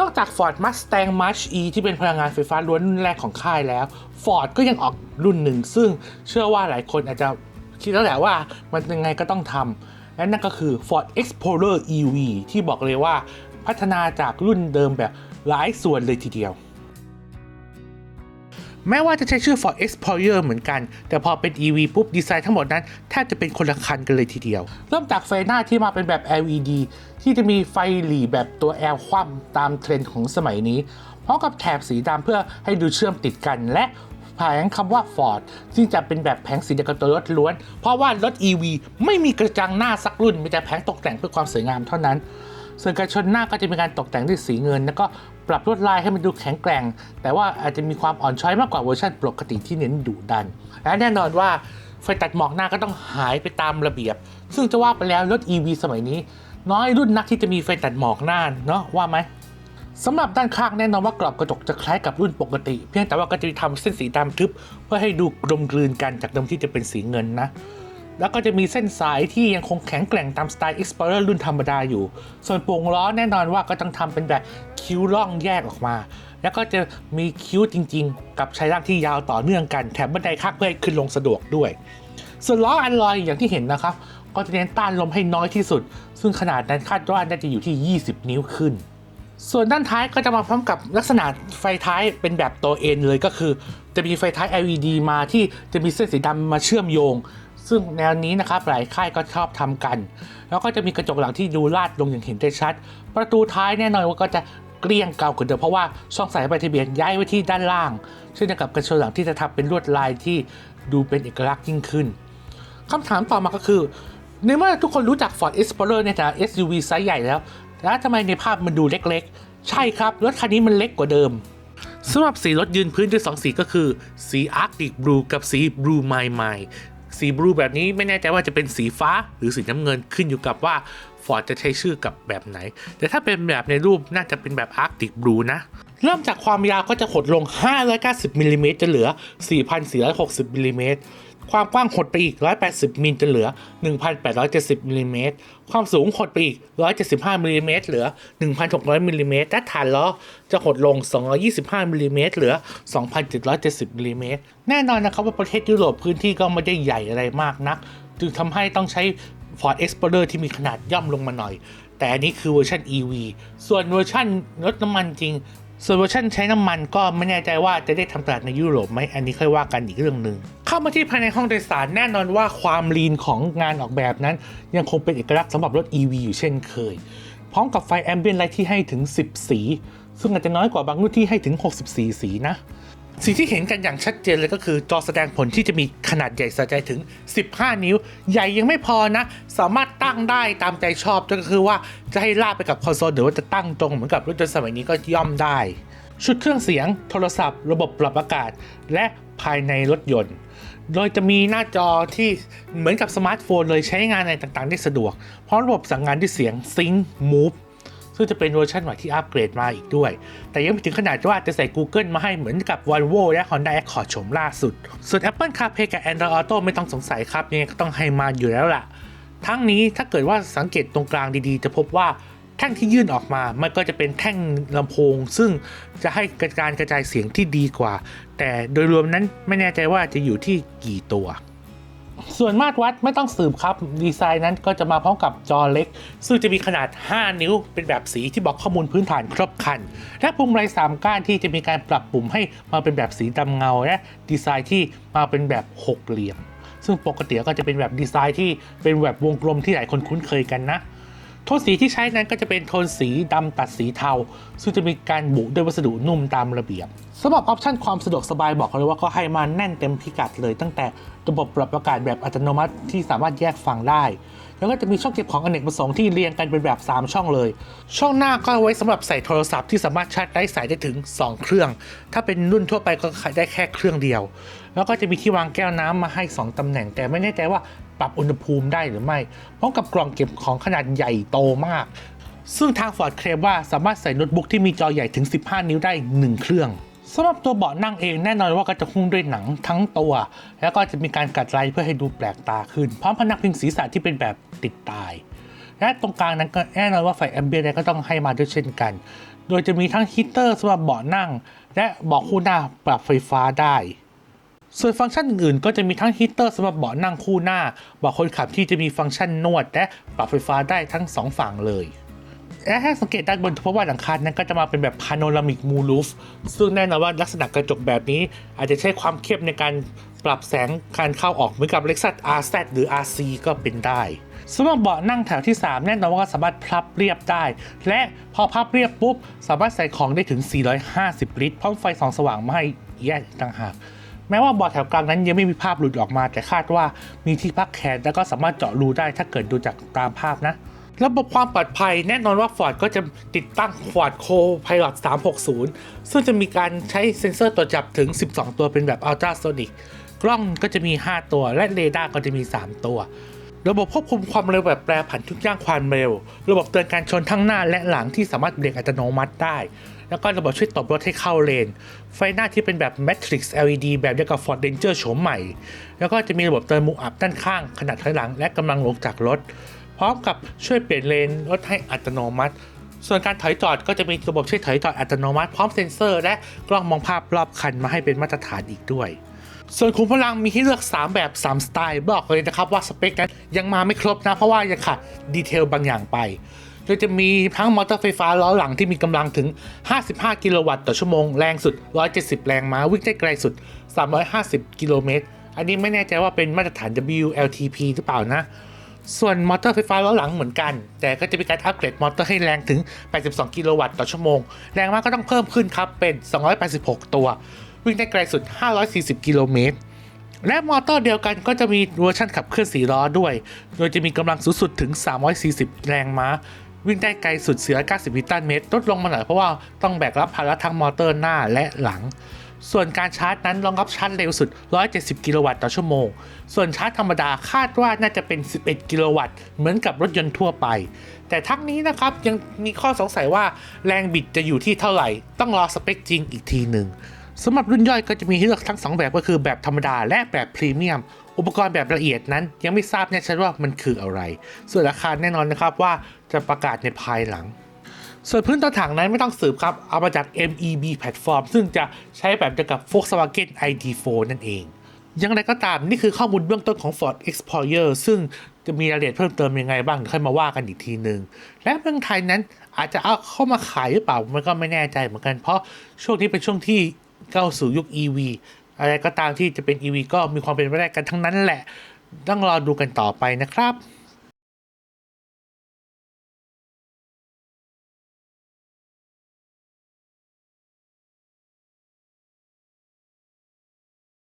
นอกจาก Ford Mustang Mach E ที่เป็นพลังงานไฟฟ้าล้วนรุ่นแรกของค่ายแล้ว Ford ก็ยังออกรุ่นหนึ่ง ซึ่งเชื่อว่าหลายคนอาจจะคิดแล้วแหละว่ามันยังไงก็ต้องทำและนั่นก็คือ Ford Explorer EV ที่บอกเลยว่าพัฒนาจากรุ่นเดิมแบบหลายส่วนเลยทีเดียว แม้ว่าจะใช้ชื่อ Ford Explorer เหมือนกัน แต่พอเป็น EV ปุ๊บ ดีไซน์ทั้งหมดนั้น แทบจะเป็นคนละคันกันเลยทีเดียว เริ่มจากไฟหน้าที่มาเป็นแบบ LED ที่จะมีไฟหลีแบบตัว L คว่ำตามเทรนด์ของสมัยนี้พร้อมกับแถบสีดำเพื่อให้ดูเชื่อมติดกันและแผงคำว่า Ford ซึ่งจะเป็นแบบแผงสีเดียวกับตัวรถล้วน เพราะว่ารถ EV ไม่มีกระจังหน้าสักรุ่นมีแต่แผงตกแต่งเพื่อความสวยงามเท่านั้น ส่วนการชนหน้าก็จะมีการตกแต่งด้วยสีเงิน แล้วก็ปรับลวดลายให้มันดูแข็งแกร่ง แต่ว่าอาจจะมีความอ่อนช้อยมากกว่าเวอร์ชันปกติที่เน้นดุดัน และแน่นอนว่าไฟตัดหมอกหน้าก็ต้องหายไปตามระเบียบ ซึ่งจะว่าไปแล้วรถ EV สมัยนี้ น้อยรุ่นนักที่จะมีไฟตัดหมอกหน้าเนาะว่าไหมสำหรับด้านข้างแน่นอนว่ากรอบกระจกจะคล้ายกับรุ่นปกติ เพียงแต่ว่าก็จะทำเส้นสีดำทึบเพื่อให้ดูกลมกลืนกันจากเดิมที่จะเป็นสีเงินนะ แล้วก็จะมีเส้นสายที่ยังคงแข็งแกร่งตามสไตล์ Explorer รุ่นธรรมดาอยู่ ส่วนป่งล้อแน่นอนว่าก็ต้องทำเป็นแบบคิ้วล่องแยกออกมา แล้วก็จะมีคิ้วจริง ๆ กับใช้ร่างที่ยาวต่อเนื่องกัน แถมบันไดข้างเพื่อให้ขึ้นลงสะดวกด้วย ส่วนล้ออันลอยอย่างที่เห็นนะครับ ก็จะเน้นต้านลมให้น้อยที่สุด ซึ่งขนาดนั้นคาดว่าน่าจะอยู่ที่ 20 นิ้วขึ้น ส่วนด้านท้ายก็จะมาพร้อมกับลักษณะไฟท้ายเป็นแบบตัวเอ็นเลยก็คือ จะมีไฟท้าย LED มาที่จะมีเส้นสีดำมาเชื่อมโยง ซึ่งแนวนี้นะครับหลายค่ายก็ชอบทำกัน แล้วก็จะมีกระจกหลังที่ดูลาดลงอย่างเห็นได้ชัด ประตูท้ายแน่นอนว่าก็จะเกลี้ยงเก่ากว่าเดิมเพราะว่าช่องใส่ใบทะเบียนย้ายไว้ที่ด้านล่างเช่นเดียวกับกระจกหลังที่จะทำเป็นลวดลายที่ดูเป็นเอกลักษณ์ยิ่งขึ้นคำถามต่อมาก็คือในเมื่อทุกคนรู้จัก Ford Explorer ในฐานะ SUV ไซส์ใหญ่แล้วแล้วทำไมในภาพมันดูเล็กๆ ใช่ครับ รถคันนี้มันเล็กกว่าเดิมสำหรับสีรถยืนพื้นด้วย 2 สีก็คือ สี Arctic Blue กับสี Blue My My สีบลูแบบนี้ไม่แน่ใจว่าจะเป็นสีฟ้าหรือสีน้ำเงินขึ้นอยู่กับว่าฟอร์ดจะใช้ชื่อกับแบบไหน แต่ถ้าเป็นแบบในรูปน่าจะเป็นแบบอาร์กติกบลูนะ เริ่มจากความยาวก็จะหดลง 590มิลลิเมตรจะเหลือ 4,460มิลลิเมตร ความกว้างหดไปอีก 180มิลจะเหลือ 1,870มิลลิเมตร ความสูงหดไปอีก 175มิลลิเมตรเหลือ 1,600มิลลิเมตรและฐานล้อจะหดลง 225มิลลิเมตรเหลือ 2,770มิลลิเมตร แน่นอนนะครับว่าประเทศยุโรปพื้นที่ก็ไม่ได้ใหญ่อะไรมากนัก จึงทำให้ต้องใช้ Ford Explorer ที่มีขนาดย่อมลงมาหน่อย แต่อันนี้คือเวอร์ชัน EV ส่วนเวอร์ชันรถน้ำมันจริง ส่วนเวอร์ชันใช้น้ำมันก็ไม่แน่ใจว่าจะได้ทำตลาดในยุโรปไหมอันนี้ค่อยว่ากันอีกเรื่องหนึ่งเข้ามาที่ภายในห้องโดยสารแน่นอนว่าความลีนของงานออกแบบนั้น ยังคงเป็นเอกลักษณ์สำหรับรถ EV อยู่เช่นเคย พร้อมกับไฟแอมเบียนไลท์ที่ให้ถึง 10 สี ซึ่งอาจจะน้อยกว่าบางรุ่นที่ให้ถึง 64 สีนะ สิ่งที่เห็นกันอย่างชัดเจนเลยก็คือจอแสดงผลที่จะมีขนาดใหญ่สะใจถึง 15 นิ้ว ใหญ่ยังไม่พอนะ สามารถตั้งได้ตามใจชอบก็คือว่าจะให้ลากไปกับคอนโซลหรือว่าจะตั้งตรงเหมือนกับรถยนต์สมัยนี้ก็ย่อมได้ ชุดเครื่องเสียง โทรศัพท์ ระบบปรับอากาศ และภายในรถยนต์ โดยจะมีหน้าจอที่เหมือนกับสมาร์ทโฟนเลยใช้งานอะไรต่างๆ ได้สะดวกพร้อมระบบสั่งงานด้วยเสียง Sync Move ซึ่งจะเป็นเวอร์ชันใหม่ที่อัปเกรดมาอีกด้วย แต่ยังไม่ถึงขนาดว่าจะใส่ Google มาให้เหมือนกับ Volvo และ Honda Accord โฉมล่าสุด ส่วน Apple CarPlay กับ Android Auto ไม่ต้องสงสัยครับยังไงก็ต้องให้มาอยู่แล้วล่ะ ทั้งนี้ถ้าเกิดว่าสังเกตตรงกลางดีๆ จะพบว่าแท่งที่ยื่นออกมา มันก็จะเป็นแท่งลำโพง ซึ่งจะให้การกระจายเสียงที่ดีกว่า แต่โดยรวมนั้นไม่แน่ใจว่าจะอยู่ที่กี่ตัว ส่วนมาตรวัดไม่ต้องสืบครับ ดีไซน์นั้นก็จะมาพร้อมกับจอเล็ก ซึ่งจะมีขนาด 5 นิ้ว เป็นแบบสีที่บอกข้อมูลพื้นฐานครบคัน และปุ่มไรสามก้านที่จะมีการปรับปุ่มให้มาเป็นแบบสีดำเงาและดีไซน์ที่มาเป็นแบบหกเหลี่ยม ซึ่งปกติก็จะเป็นแบบดีไซน์ที่เป็นแบบวงกลมที่หลายคนคุ้นเคยกันนะ โทนสีที่ใช้นั้นก็จะเป็นโทนสีดำตัดสีเทา ซึ่งจะมีการบุด้วยวัสดุนุ่มตามระเบียบสำหรับออปชันความสะดวกสบายบอกเลยว่าก็ให้มาแน่นเต็มพิกัดเลยตั้งแต่ระบบปรับอากาศแบบอัตโนมัติที่สามารถแยกฝั่งได้ แล้วก็จะมีช่องเก็บของอเนกประสงค์ที่เรียงกันเป็นแบบ 3 ช่องเลย ช่องหน้าก็ไว้สำหรับใส่โทรศัพท์ที่สามารถชาร์จไร้สายได้ถึง 2 เครื่อง ถ้าเป็นรุ่นทั่วไปก็ได้แค่เครื่องเดียว แล้วก็จะมีที่วางแก้วน้ำมาให้ 2ตำแหน่งแต่ไม่แน่ใจว่า ปรับอุณหภูมิได้หรือไม่พร้อมกับกล่องเก็บของขนาดใหญ่โตมาก ซึ่งทาง Ford เคลมว่าสามารถใส่โน้ตบุ๊กที่มีจอใหญ่ถึง 15 นิ้วได้ 1 เครื่องสำหรับตัวเบาะนั่งเองแน่นอนว่าก็จะหุ้มด้วยหนังทั้งตัว แล้วก็จะมีการกัดลายเพื่อให้ดูแปลกตาขึ้น พร้อมพนักพิงศีรษะที่เป็นแบบติดตาย และตรงกลางนั้นก็แน่นอนว่าไฟแอมเบียนก็ต้องให้มาด้วยเช่นกัน โดยจะมีทั้งฮีตเตอร์สำหรับเบาะนั่ง และเบาะคู่หน้าปรับไฟฟ้าได้ ส่วนฟังก์ชันอื่นๆ ก็จะมีทั้งฮีเตอร์สำหรับเบาะนั่งคู่หน้าเบาะคนขับที่จะมีฟังก์ชันนวด และปรับไฟฟ้าได้ทั้งสองฝั่งเลยและถ้าสังเกตด้านบนเพราะว่าหลังคานั้นก็จะมาเป็นแบบพาโนรามิกมูลูฟซึ่งแน่นอนว่าลักษณะกระจกแบบนี้ อาจจะใช้ความเข้มในการปรับแสงการเข้าออกเหมือนกับ Lexus RZ หรือ RC ก็เป็นได้สำหรับเบาะนั่งแถวที่ 3 แน่นอนว่าสามารถพับเรียบได้ และพอพับเรียบปุ๊บ สามารถใส่ของได้ถึง 450 ลิตรพร้อมไฟสองสว่างมาให้แยกต่างหาก แม้ว่าบาะแถวกลางนั้นยังไม่มีภาพหลุดออกมา แต่คาดว่ามีที่พักแขนแล้วก็สามารถเจาะรูได้ถ้าเกิดดูจากตามภาพนะระบบความปลอดภัยแน่นอนว่า Ford ก็จะติดตั้ง Ford Co-Pilot 360 ซึ่งจะมีการใช้เซ็นเซอร์ตรวจจับถึง 12 ตัวเป็นแบบ Ultrasonic กล้องก็จะมี 5 ตัว และเรดาร์ก็จะมี 3 ตัว ระบบควบคุมความเร็วแบบแปรผันทุกย่างความเร็ว ระบบเตือนการชนทั้งหน้าและหลังที่สามารถเบรกอัตโนมัติได้ แล้วก็ระบบช่วยตบรถให้เข้าเลน ไฟหน้าที่เป็นแบบ Matrix LED แบบเดียวกับ Ford Ranger โฉมใหม่ แล้วก็จะมีระบบเตือนมุมอับด้านข้างขนาดถอยหลังและกำลังลงจากรถ พร้อมกับช่วยเปลี่ยนเลนรถให้อัตโนมัติ ส่วนการถอยจอดก็จะมีระบบช่วยถอยจอดอัตโนมัติ พร้อมเซ็นเซอร์ และกล้องมองภาพรอบคันมาให้เป็นมาตรฐานอีกด้วยส่วนขุมพลังมีให้เลือก 3 แบบ 3 สไตล์ บอกเลยนะครับว่าสเปคนั้นยังมาไม่ครบนะ เพราะว่ายังขาดดีเทลบางอย่างไป โดยจะมีทั้งมอเตอร์ไฟฟ้าล้อหลังที่มีกำลังถึง 55 กิโลวัตต์ต่อชั่วโมง แรงสุด 170 แรงม้า วิ่งได้ไกลสุด 350 กิโลเมตร อันนี้ไม่แน่ใจว่าเป็นมาตรฐาน WLTP หรือเปล่านะ ส่วนมอเตอร์ไฟฟ้าล้อหลังเหมือนกัน แต่ก็จะมีการอัปเกรดมอเตอร์ให้แรงถึง 82 กิโลวัตต์ต่อชั่วโมง แรงม้าก็ต้องเพิ่มขึ้นครับเป็น 286 ตัว วิ่งได้ไกลสุด 540 กิโลเมตรและมอเตอร์เดียวกันก็จะมีเวอร์ชันขับเคลื่อน4ล้อด้วย โดยจะมีกำลังสูงสุดถึง 340 แรงม้า วิ่งได้ไกลสุดเสือ 90 นิวตันเมตรลดลงมาหน่อยเพราะว่าต้องแบกรับภาระทั้งมอเตอร์หน้าและหลัง ส่วนการชาร์จนั้นรองรับชาร์จเร็วสุด 170 กิโลวัตต์ต่อชั่วโมง ส่วนชาร์จธรรมดาคาดว่าน่าจะเป็น 11 กิโลวัตต์เหมือนกับรถยนต์ทั่วไป แต่ทั้งนี้นะครับยังมีข้อสงสัยว่าแรงบิดจะอยู่ที่เท่าไหร่ ต้องรอสเปคจริงอีกทีหนึ่งสำหรับรุ่นย่อยก็จะมีให้เลือกทั้ง 2 แบบก็คือแบบธรรมดาและแบบพรีเมียม อุปกรณ์แบบละเอียดนั้นยังไม่ทราบแน่ชัดว่ามันคืออะไร ส่วนราคาแน่นอนนะครับว่า จะประกาศในภายหลัง ส่วนพื้นตัวถังนั้นไม่ต้องสืบครับ เอามาจาก MEB Platform ซึ่งจะใช้แบบเดียวกับ Volkswagen ID4 นั่นเองย่างไรก็ตามนี่คือข้อมูลเบื้องต้นของ Ford Explorer ซึ่งจะมีรายละเอียดเพิ่มเติมยังไงบ้างค่อยมาว่ากันอีกทีหนึ่งและเมืองไทยนั้นอาจจะเอาเข้ามาขายหรือเปล่ามันก็ไม่แน่ใจเหมือนกัน เพราะช่วงนี้เป็นช่วงที่เข้าสู่ยุค EV อะไรก็ตามที่จะเป็น EV ก็มีความเป็นไปได้กันทั้งนั้นแหละ ต้องรอดูกันต่อไปนะครับ